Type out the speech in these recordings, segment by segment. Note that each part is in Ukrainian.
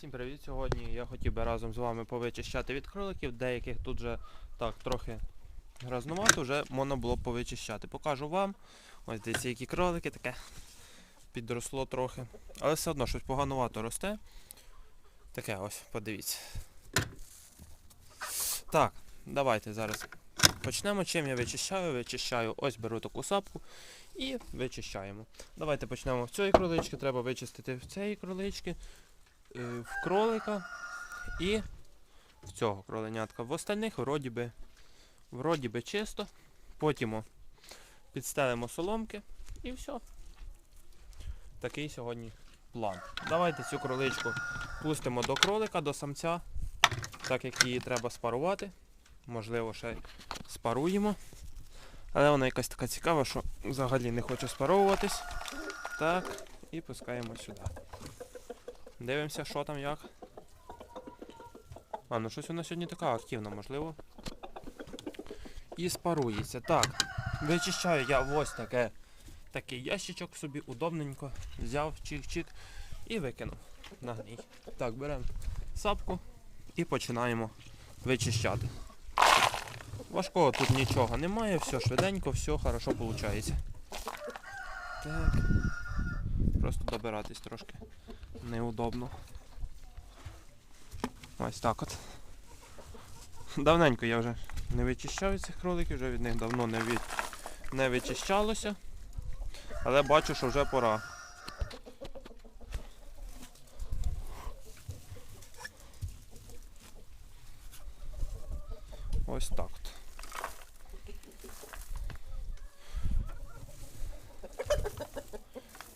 Всім привіт! Сьогодні я хотів би разом з вами повичищати від кроликів. Деяких тут вже так трохи гразнувато, вже можна було повичищати. Покажу вам. Ось дивіться, які кролики таке підросло трохи. Але все одно щось поганувато росте. Таке ось, подивіться. Так, давайте зараз почнемо. Чим я вичищаю? Вичищаю, ось беру таку сапку і вичищаємо. Давайте почнемо в цієї кролички, треба вичистити в цієї кролички в кролика і в цього кроленятка. В остальних вроді би, вроді би чисто. Потім підстелимо соломки і все. Такий сьогодні план. Давайте цю кроличку пустимо до кролика, до самця, так як її треба спарувати. Можливо, ще спаруємо. Але вона якась така цікава, що взагалі не хоче спаровуватись. Так, і пускаємо сюди. Дивимося, що там як. А, ну щось вона сьогодні така активна, можливо. І спарується. Так, вичищаю я ось таке. Такий ящичок собі удобненько. Взяв, чик-чик і викинув на гній. Так, беремо сапку і починаємо вичищати. Важкого тут нічого немає, все швиденько, все хорошо виходить. Так. Просто добиратись трошки неудобно. Ось так от. Давненько я вже не вичищав цих кроликів, вже від них давно не, від... не вичищалося. Але бачу, що вже пора. Ось так от.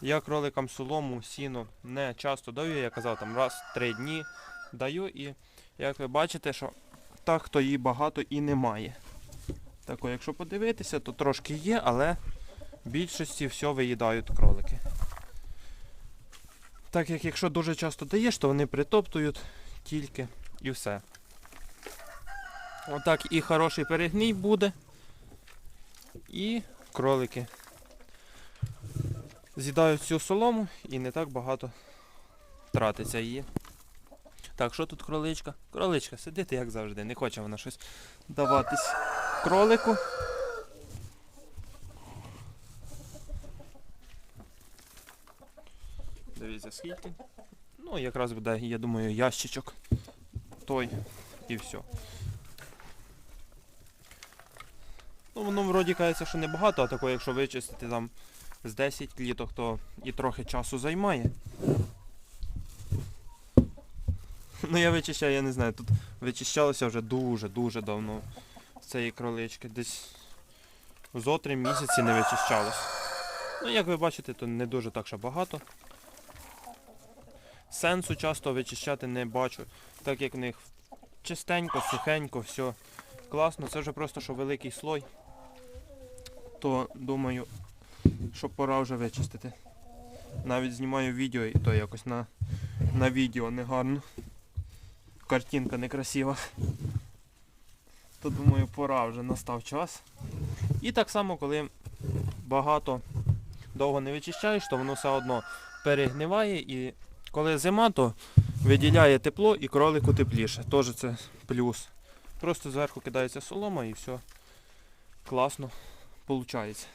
Я кроликам солому, сіно не часто даю, я казав там раз три дні даю і як ви бачите, що так то її багато і немає. Так, о, якщо подивитися, то трошки є, але в більшості все виїдають кролики. Так як якщо дуже часто даєш, то вони притоптують тільки і все. Отак і хороший перегній буде. І кролики з'їдають всю солому і не так багато тратиться її. Так, що тут кроличка? Кроличка, сидите як завжди, не хоче вона щось даватись кролику. Дивіться скільки. Ну, якраз буде, я думаю, ящичок той і все. Ну, воно вроді кажеться, що небагато, а тако, якщо вичистити там з 10 кліток, то і трохи часу займає. Ну я вичищаю, я не знаю, тут вичищалося вже дуже-дуже давно з цієї кролички. Десь зо три місяці не вичищалось. Ну, як ви бачите, то не дуже так що багато. Сенсу часто вичищати не бачу, так як в них чистенько, сухенько, все класно. Це вже просто що великий слой. То думаю, що пора вже вичистити. Навіть знімаю відео і то якось на, на відео не гарно. Картинка некрасива. То думаю, пора вже настав час. І так само, коли багато довго не вичищаєш, то воно все одно перегниває і коли зима, то виділяє тепло і кролику тепліше. Теж це плюс. Просто зверху кидається солома і все класно виходить.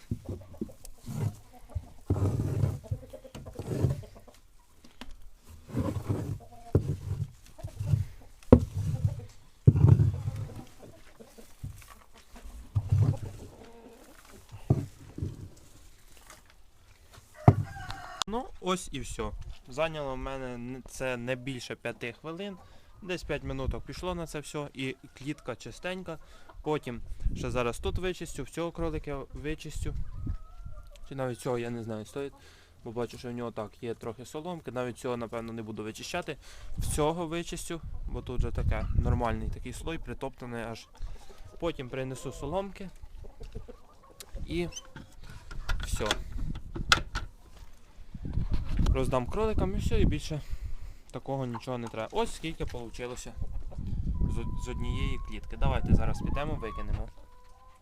Ну, ось і все. Зайняло в мене це не більше 5 хвилин. Десь 5 минуток пішло на це все і клітка чистенька. Потім ще зараз тут вичистю, в цього кролика вичистю. Чи навіть цього я не знаю стоїть. Бо бачу, що в нього так є трохи соломки. Навіть цього, напевно, не буду вичищати. В цього вичистю, бо тут вже таке нормальний такий слой, притоптаний аж. Потім принесу соломки. І все. Роздам кроликам і все, і більше такого нічого не треба. Ось скільки вийшло з, однієї клітки. Давайте зараз підемо, викинемо.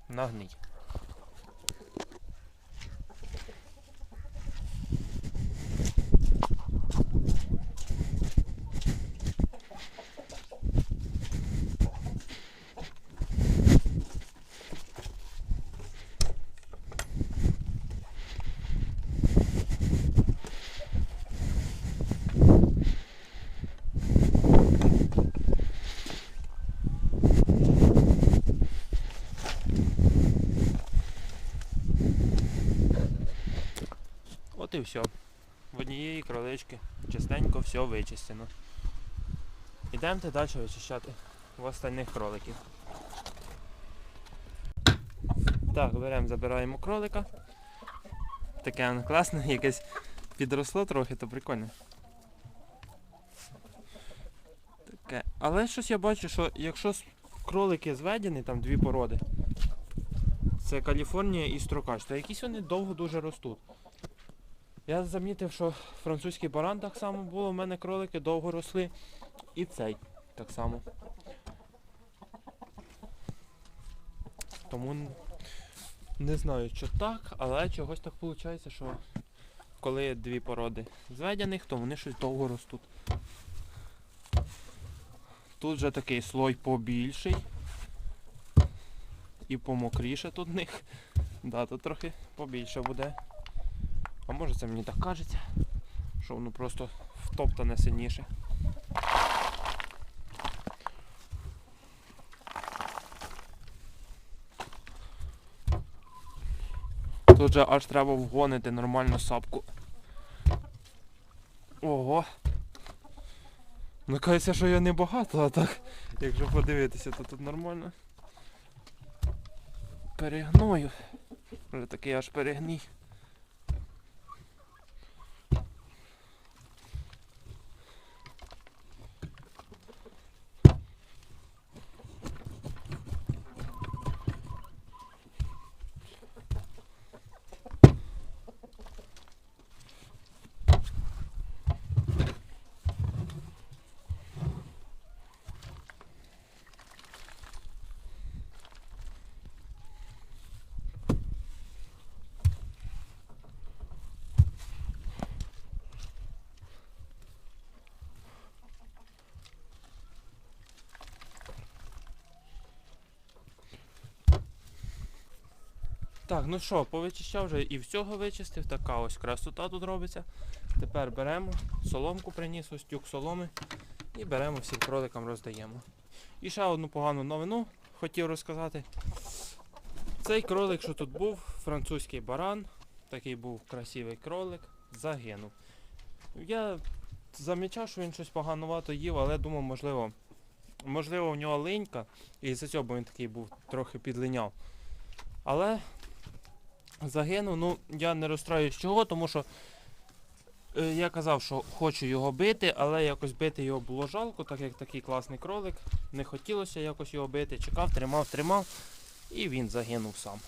На і все. В однієї кролички частенько все вичистено. Ідемте далі вичищати в остальних кроликів. Так, беремо, забираємо кролика. Таке воно класне, якесь підросло трохи, то прикольно. Таке. Але щось я бачу, що якщо кролики зведені, там дві породи, це Каліфорнія і Строкач, то якісь вони довго дуже ростуть. Я замітив, що французький баран так само було, в мене кролики довго росли. І цей так само. Тому не знаю, що так, але чогось так виходить, що коли дві породи зведених, то вони щось довго ростуть. Тут же такий слой побільший. І помокріше тут них. Да, тут трохи побільше буде. А може це мені так кажеться, що воно просто втоптане сильніше. Тут же аж треба вгонити нормально сапку. Ого. Ну кажеться, що я не багато, а так, якщо подивитися, то тут нормально. Перегною. Вже такий аж перегній. Так, ну що, повичищав вже і всього вичистив, така ось красота тут робиться. Тепер беремо, соломку приніс, ось тюк соломи і беремо всім кроликам роздаємо. І ще одну погану новину хотів розказати. Цей кролик, що тут був, французький баран, такий був красивий кролик, загинув. Я замічав, що він щось поганувато їв, але думав, можливо, можливо, в нього линька, і за цього він такий був трохи підлиняв. Але загинув. Ну, я не розстраюсь чого, тому що е, я казав, що хочу його бити, але якось бити його було жалко, так як такий класний кролик. Не хотілося якось його бити. Чекав, тримав, тримав, і він загинув сам.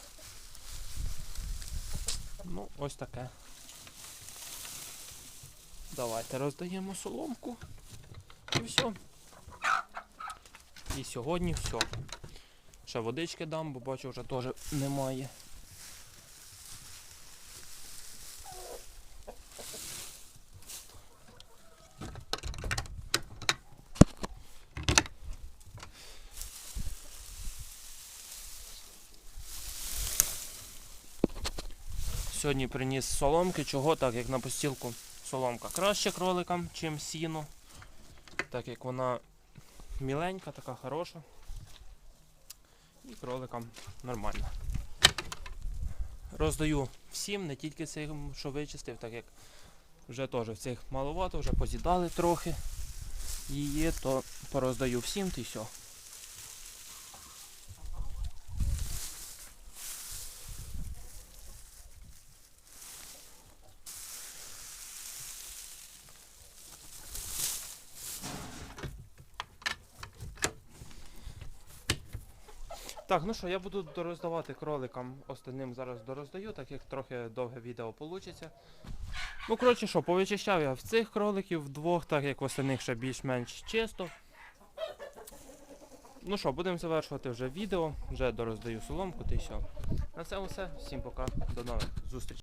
Ну, ось таке. Давайте роздаємо соломку. І все. І сьогодні все. Ще водички дам, бо бачу вже теж немає. Сьогодні приніс соломки, чого так як на постілку соломка краще кроликам, чим сіно. Так як вона міленька, така хороша. І кроликам нормально. Роздаю всім, не тільки цим, що вичистив, так як вже теж в цих маловато, вже позідали трохи її, то пороздаю всім та й все. Так, ну що, я буду дороздавати кроликам остальним зараз дороздаю, так як трохи довге відео вийде. Ну, коротше що, повичищав я в цих кроликів вдвох, так як в остальних ще більш-менш чисто. Ну що, будемо завершувати вже відео, вже дороздаю соломку та й все. На цьому все. Всім пока, до нових зустрічей.